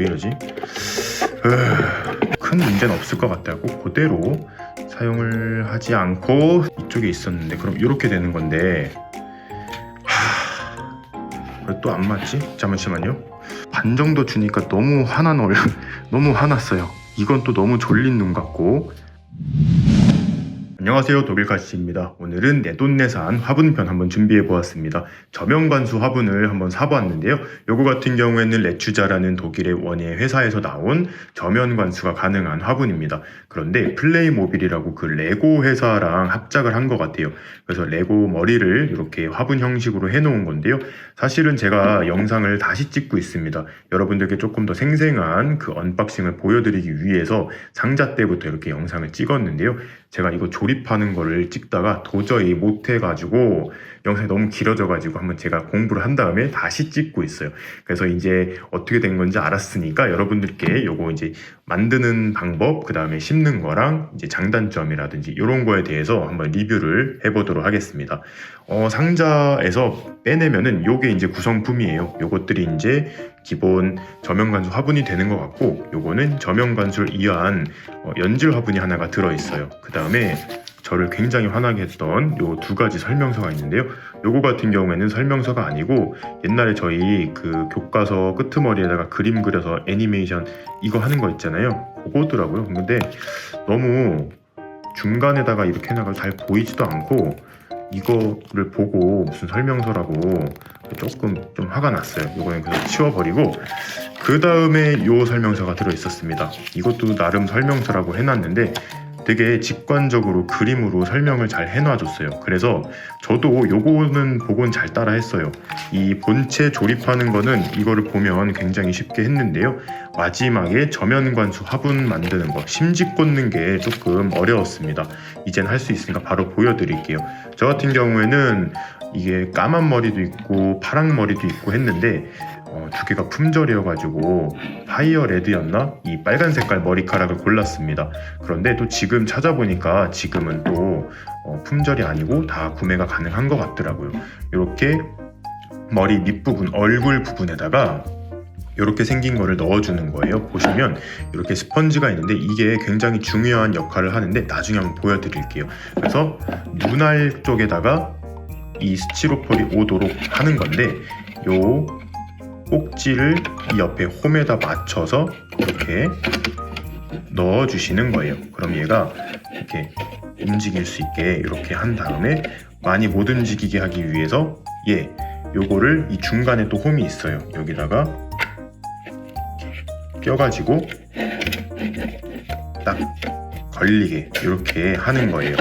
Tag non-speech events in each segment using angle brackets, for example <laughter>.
왜 이러지? 으, 큰 문제는 없을 것 같다고 그대로 사용을 하지 않고 이쪽에 있었는데 그럼 이렇게 되는 건데 왜또 안 맞지? 잠시만요. 반 정도 주니까 너무 화난 얼 <laughs> 너무 화났어요. 이건 또 너무 졸린 눈 같고. 안녕하세요 독일가시입니다. 오늘은 내돈내산 화분편 한번 준비해 보았습니다. 저명관수 화분을 한번 사보았는데요. 요거 같은 경우에는 레추자라는 독일의 원예 회사에서 나온 저면관수가 가능한 화분입니다. 그런데 플레이모빌이라고 그 레고 회사랑 합작을 한 것 같아요. 그래서 레고 머리를 이렇게 화분 형식으로 해놓은 건데요. 사실은 제가 영상을 다시 찍고 있습니다. 여러분들께 조금 더 생생한 그 언박싱을 보여드리기 위해서 상자 때부터 이렇게 영상을 찍었는데요. 제가 이거 조립 하는 거를 찍다가 도저히 못해가지고 영상이 너무 길어져가지고 한번 제가 공부를 한 다음에 다시 찍고 있어요. 그래서 이제 어떻게 된 건지 알았으니까 여러분들께 요거 이제 만드는 방법, 그 다음에 심는 거랑 이제 장단점이라든지 이런 거에 대해서 한번 리뷰를 해보도록 하겠습니다. 어, 상자에서 빼내면은 요게 이제 구성품이에요. 요것들이 이제 기본 저면관수 화분이 되는 것 같고 요거는 저면관수를 이어한 어, 연질 화분이 하나가 들어있어요. 그 다음에 저를 굉장히 화나게 했던 요 두 가지 설명서가 있는데요. 요거 같은 경우에는 설명서가 아니고 옛날에 저희 그 교과서 끄트머리에다가 그림 그려서 애니메이션 이거 하는 거 있잖아요. 그거더라고요. 근데 너무 중간에다가 이렇게 해놔가 잘 보이지도 않고 이거를 보고 무슨 설명서라고 조금 좀 화가 났어요. 이거는 그냥 치워버리고 그 다음에 요 설명서가 들어 있었습니다. 이것도 나름 설명서라고 해놨는데 되게 직관적으로 그림으로 설명을 잘 해놔줬어요. 그래서 저도 요거는 보곤 잘 따라 했어요. 이 본체 조립하는 거는 이거를 보면 굉장히 쉽게 했는데요. 마지막에 저면 관수 화분 만드는 거, 심지 꽂는 게 조금 어려웠습니다. 이젠 할 수 있으니까 바로 보여드릴게요. 저 같은 경우에는 이게 까만 머리도 있고 파란 머리도 있고 했는데 어, 두 개가 품절이어가지고 파이어 레드였나? 이 빨간 색깔 머리카락을 골랐습니다. 그런데 또 지금 찾아보니까 지금은 또 어, 품절이 아니고 다 구매가 가능한 것 같더라고요. 이렇게 머리 밑부분, 얼굴 부분에다가 이렇게 생긴 거를 넣어주는 거예요. 보시면 이렇게 스펀지가 있는데 이게 굉장히 중요한 역할을 하는데 나중에 한번 보여드릴게요. 그래서 눈알 쪽에다가 이 스티로폴이 오도록 하는 건데 요 꼭지를 이 옆에 홈에다 맞춰서 이렇게 넣어 주시는 거예요. 그럼 얘가 이렇게 움직일 수 있게 이렇게 한 다음에 많이 못 움직이게 하기 위해서 얘 요거를 이 중간에 또 홈이 있어요. 여기다가 껴가지고 딱 걸리게 이렇게 하는 거예요.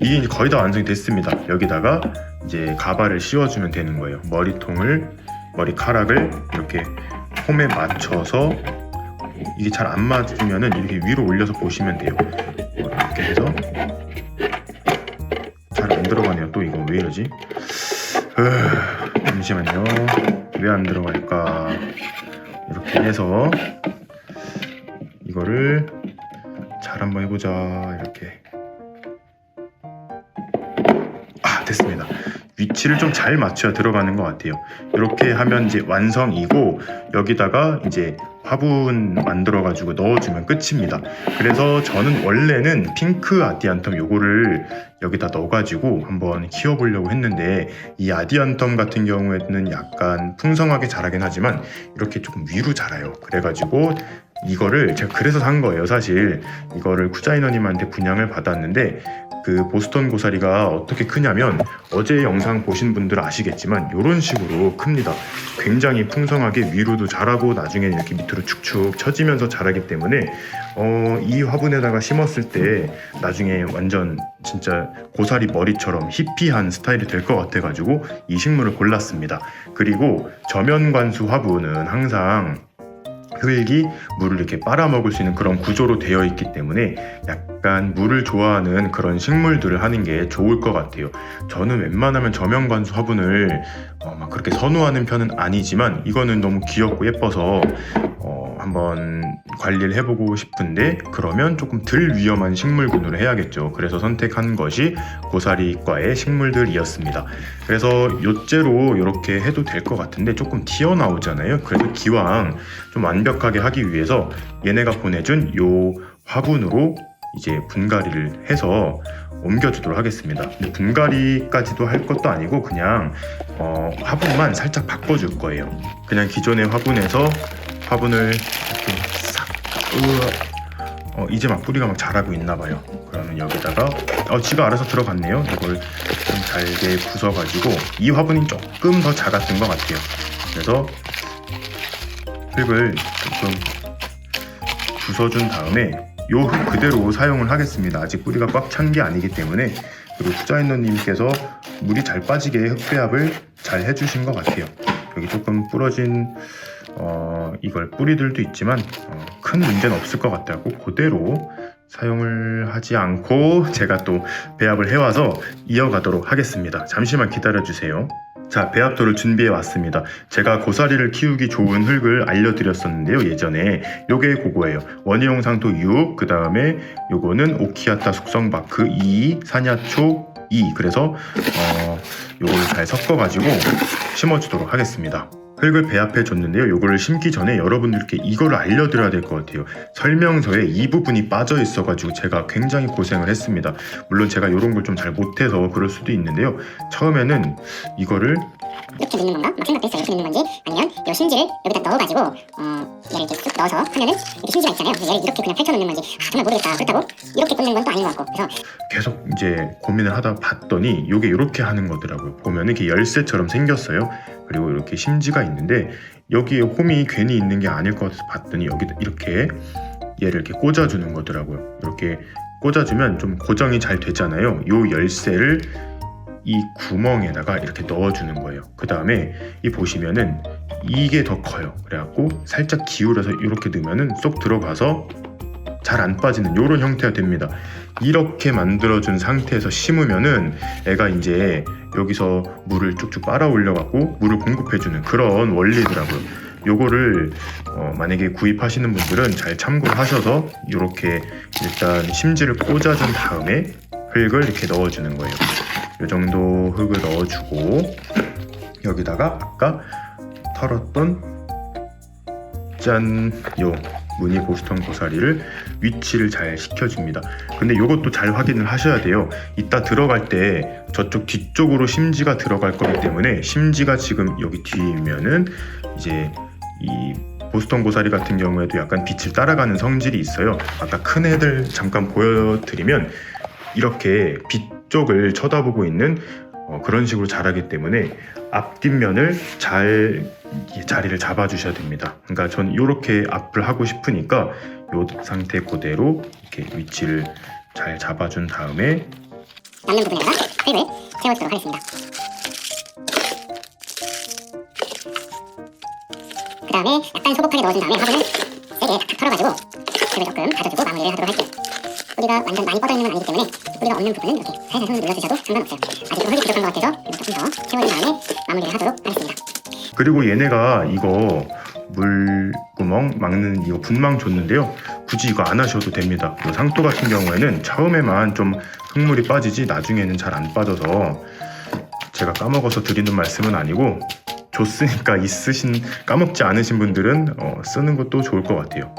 이게 이제 거의 다 완성이 됐습니다. 여기다가 이제 가발을 씌워주면 되는 거예요. 머리통을 머리카락을 이렇게 홈에 맞춰서 이게 잘 안 맞으면은 이렇게 위로 올려서 보시면 돼요. 이렇게 해서 잘 안 들어가네요. 또 이거 왜 이러지? 으, 잠시만요. 왜 안 들어갈까? 이렇게 해서 이거를 잘 한번 해보자. 이렇게 아 됐습니다. 위치를 좀 잘 맞춰야 들어가는 것 같아요. 이렇게 하면 이제 완성이고 여기다가 이제 화분 만들어 가지고 넣어주면 끝입니다. 그래서 저는 원래는 핑크 아디안텀 요거를 여기다 넣어가지고 한번 키워보려고 했는데 이 아디안텀 같은 경우에는 약간 풍성하게 자라긴 하지만 이렇게 조금 위로 자라요. 그래가지고 이거를 제가 그래서 산 거예요. 사실 이거를 쿠자이너님한테 분양을 받았는데 그 보스턴 고사리가 어떻게 크냐면 어제 영상 보신 분들 아시겠지만 이런 식으로 큽니다. 굉장히 풍성하게 위로도 자라고 나중에 이렇게 밑으로 축축 처지면서 자라기 때문에 어, 이 화분에다가 심었을 때 나중에 완전 진짜 고사리 머리처럼 히피한 스타일이 될 것 같아가지고 이 식물을 골랐습니다. 그리고 저면 관수 화분은 항상 흙이 물을 이렇게 빨아먹을 수 있는 그런 구조로 되어 있기 때문에 약간 물을 좋아하는 그런 식물들을 하는 게 좋을 것 같아요. 저는 웬만하면 저면관수 화분을 어, 막 그렇게 선호하는 편은 아니지만 이거는 너무 귀엽고 예뻐서 어, 한번 관리를 해보고 싶은데 그러면 조금 덜 위험한 식물군으로 해야겠죠. 그래서 선택한 것이 고사리과의 식물들이었습니다. 그래서 요째로 이렇게 해도 될 것 같은데 조금 튀어나오잖아요. 그래서 기왕 좀 완벽하게 하기 위해서 얘네가 보내준 요 화분으로 이제 분갈이를 해서 옮겨주도록 하겠습니다. 근데 분갈이까지도 할 것도 아니고 그냥 어, 화분만 살짝 바꿔줄 거예요. 그냥 기존의 화분에서 화분을 이렇게 싹 어, 이제 막 뿌리가 막 자라고 있나 봐요. 그러면 여기다가 어, 지가 알아서 들어갔네요. 이걸 좀 잘게 부숴가지고 이 화분이 조금 더 작았던 것 같아요. 그래서 흙을 조금 부숴준 다음에 요흙 그대로 사용을 하겠습니다. 아직 뿌리가 꽉 찬 게 아니기 때문에 그리고 투자인너님께서 물이 잘 빠지게 흙 배합을 잘 해주신 것 같아요. 여기 조금 부러진 어, 이걸 뿌리들도 있지만 어, 큰 문제는 없을 것 같다고 그대로 사용을 하지 않고 제가 또 배합을 해와서 이어가도록 하겠습니다. 잠시만 기다려 주세요. 자, 배합토를 준비해 왔습니다. 제가 고사리를 키우기 좋은 흙을 알려드렸었는데요, 예전에. 요게 그거예요. 원희용 상토 6, 그 다음에 요거는 오키아타 숙성바크 2, 사냐초 2. 그래서, 어, 요걸 잘 섞어가지고 심어주도록 하겠습니다. 흙을 배합해 줬는데요. 요거를 심기 전에 여러분들께 이거를 알려드려야 될 것 같아요. 설명서에 이 부분이 빠져 있어가지고 제가 굉장히 고생을 했습니다. 물론 제가 이런 걸 좀 잘 못해서 그럴 수도 있는데요. 처음에는 이거를 이렇게 넣는 건가? 막 생각도 했어요. 이렇게 넣는 건지 아니면 이 심지를 여기다 넣어가지고 어 얘를 이렇게 쑥 넣어서 하면은 이렇게 심지가 있잖아요. 그래서 얘를 이렇게 그냥 펼쳐 넣는 건지 아, 정말 모르겠다. 그렇다고 이렇게 꽂는 건 또 아닌 것 같고 그래서 계속 이제 고민을 하다 봤더니 이게 이렇게 하는 거더라고요. 보면은 이렇게 열쇠처럼 생겼어요. 그리고 이렇게 심지가 있는데 여기에 홈이 괜히 있는 게 아닐 것 같아서 봤더니 여기 이렇게 얘를 이렇게 꽂아주는 거더라고요. 이렇게 꽂아주면 좀 고정이 잘 되잖아요. 요 열쇠를 이 구멍에다가 이렇게 넣어주는 거예요. 그 다음에 이 보시면은 이게 더 커요. 그래갖고 살짝 기울여서 이렇게 넣으면은 쏙 들어가서 잘안 빠지는 이런 형태가 됩니다. 이렇게 만들어준 상태에서 심으면은 애가 이제 여기서 물을 쭉쭉 빨아 올려갖고 물을 공급해주는 그런 원리더라고요. 요거를 어, 만약에 구입하시는 분들은 잘 참고를 하셔서 이렇게 일단 심지를 꽂아준 다음에 흙을 이렇게 넣어주는 거예요. 이 정도 흙을 넣어주고 여기다가 아까 털었던 짠 요 무늬 보스턴 고사리를 위치를 잘 시켜줍니다. 근데 이것도 잘 확인을 하셔야 돼요. 이따 들어갈 때 저쪽 뒤쪽으로 심지가 들어갈 거기 때문에 심지가 지금 여기 뒤면은 이제 이 보스턴 고사리 같은 경우에도 약간 빛을 따라가는 성질이 있어요. 아까 큰 애들 잠깐 보여드리면 이렇게 빛 쪽을 쳐다보고 있는 어, 그런 식으로 자라기 때문에 앞뒷면을 잘이 자리를 잡아 주셔야 됩니다. 그러니까 전 이렇게 앞을 하고 싶으니까 이 상태 그대로 이렇게 위치를 잘 잡아준 다음에 남는 부분에다가 흙을 채워주도록 하겠습니다. 그 다음에 약간 소복하게 넣어준 다음에 화분을 세게 탁탁 털어가지고 흙을 조금 가져주고 마무리를 하도록 할게요. 뿌리가 완전 많이 뻗어 있는 건 아니기 때문에 뿌리가 없는 부분은 이렇게 살살 손을 눌러주셔도 상관없어요. 아직 좀 흙이 부족한 것 같아서 조금 더 채워준 다음에 마무리를 하도록 하겠습니다. 그리고 얘네가 이거 물구멍 막는 이거 분망 줬는데요. 굳이 이거 안 하셔도 됩니다. 이 상토 같은 경우에는 처음에만 좀 흙물이 빠지지 나중에는 잘 안 빠져서 제가 까먹어서 드리는 말씀은 아니고 줬으니까 <laughs> 있으신 까먹지 않으신 분들은 어, 쓰는 것도 좋을 것 같아요.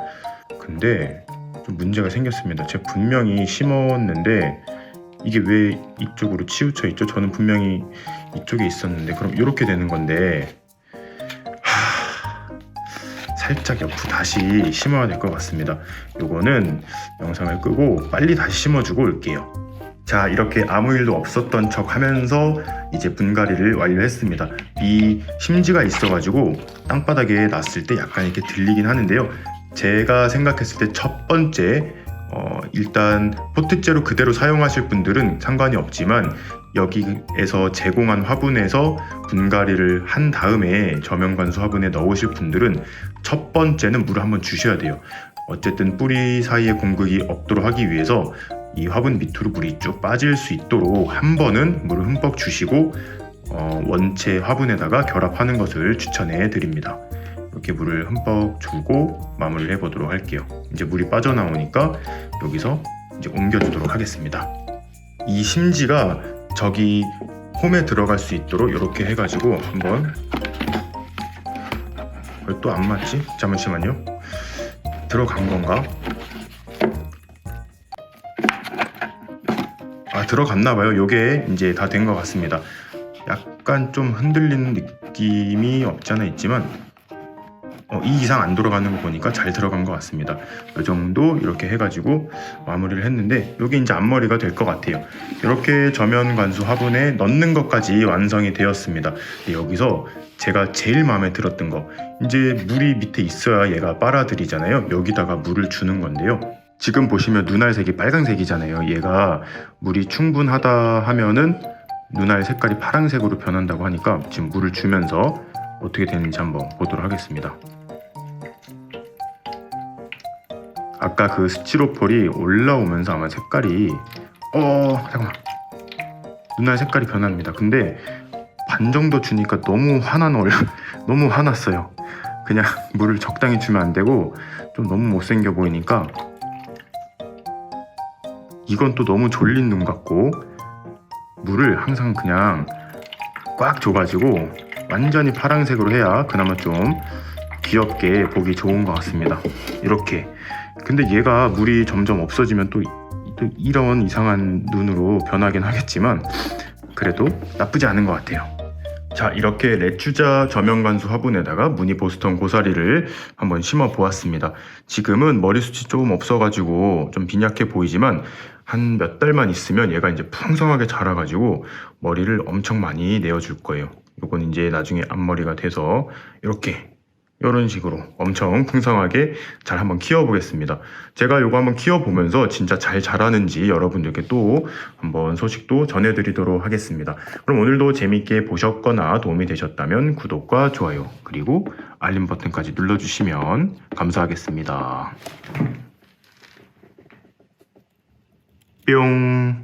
근데 좀 문제가 생겼습니다. 제가 분명히 심었는데 이게 왜 이쪽으로 치우쳐 있죠? 저는 분명히 이쪽에 있었는데 그럼 이렇게 되는 건데 하... 살짝 옆으로 다시 심어야 될 것 같습니다. 요거는 영상을 끄고 빨리 다시 심어주고 올게요. 자 이렇게 아무 일도 없었던 척 하면서 이제 분갈이를 완료했습니다. 이 심지가 있어가지고 땅바닥에 놨을 때 약간 이렇게 들리긴 하는데요. 제가 생각했을 때 첫 번째 어, 일단 포트째로 그대로 사용하실 분들은 상관이 없지만 여기에서 제공한 화분에서 분갈이를 한 다음에 저면관수 화분에 넣으실 분들은 첫 번째는 물을 한번 주셔야 돼요. 어쨌든 뿌리 사이에 공극이 없도록 하기 위해서 이 화분 밑으로 물이 쭉 빠질 수 있도록 한 번은 물을 흠뻑 주시고 어, 원체 화분에다가 결합하는 것을 추천해 드립니다. 이렇게 물을 흠뻑 주고 마무리를 해보도록 할게요. 이제 물이 빠져나오니까 여기서 이제 옮겨주도록 하겠습니다. 이 심지가 저기 홈에 들어갈 수 있도록 이렇게 해가지고 한번 또안 맞지? 잠시만요. 들어간 건가? 아 들어갔나 봐요. 요게 이제 다 된 것 같습니다. 약간 좀 흔들리는 느낌이 없지 않아 있지만 어, 이 이상 안 돌아가는 거 보니까 잘 들어간 것 같습니다. 이 정도 이렇게 해가지고 마무리를 했는데 이게 이제 앞머리가 될 것 같아요. 이렇게 저면 관수 화분에 넣는 것까지 완성이 되었습니다. 여기서 제가 제일 마음에 들었던 거 이제 물이 밑에 있어야 얘가 빨아들이잖아요. 여기다가 물을 주는 건데요. 지금 보시면 눈알 색이 빨간색이잖아요. 얘가 물이 충분하다 하면은 눈알 색깔이 파란색으로 변한다고 하니까 지금 물을 주면서 어떻게 되는지 한번 보도록 하겠습니다. 아까 그 스티로폴이 올라오면서 아마 색깔이 어 잠깐만 눈알 색깔이 변합니다. 근데 반 정도 주니까 너무 화난 얼 <laughs> 너무 화났어요. 그냥 <laughs> 물을 적당히 주면 안 되고 좀 너무 못생겨 보이니까 이건 또 너무 졸린 눈 같고 물을 항상 그냥 꽉 줘가지고 완전히 파란색으로 해야 그나마 좀 귀엽게 보기 좋은 것 같습니다. 이렇게. 근데 얘가 물이 점점 없어지면 또, 또 이런 이상한 눈으로 변하긴 하겠지만 그래도 나쁘지 않은 것 같아요. 자 이렇게 레추자 저면관수 화분에다가 무늬 보스턴 고사리를 한번 심어 보았습니다. 지금은 머리숱이 조금 없어가지고 좀 빈약해 보이지만 한 몇 달만 있으면 얘가 이제 풍성하게 자라가지고 머리를 엄청 많이 내어줄 거예요. 요건 이제 나중에 앞머리가 돼서 이렇게 이런 식으로 엄청 풍성하게 잘 한번 키워보겠습니다. 제가 요거 한번 키워보면서 진짜 잘 자라는지 여러분들께 또 한번 소식도 전해드리도록 하겠습니다. 그럼 오늘도 재밌게 보셨거나 도움이 되셨다면 구독과 좋아요 그리고 알림 버튼까지 눌러주시면 감사하겠습니다. 뿅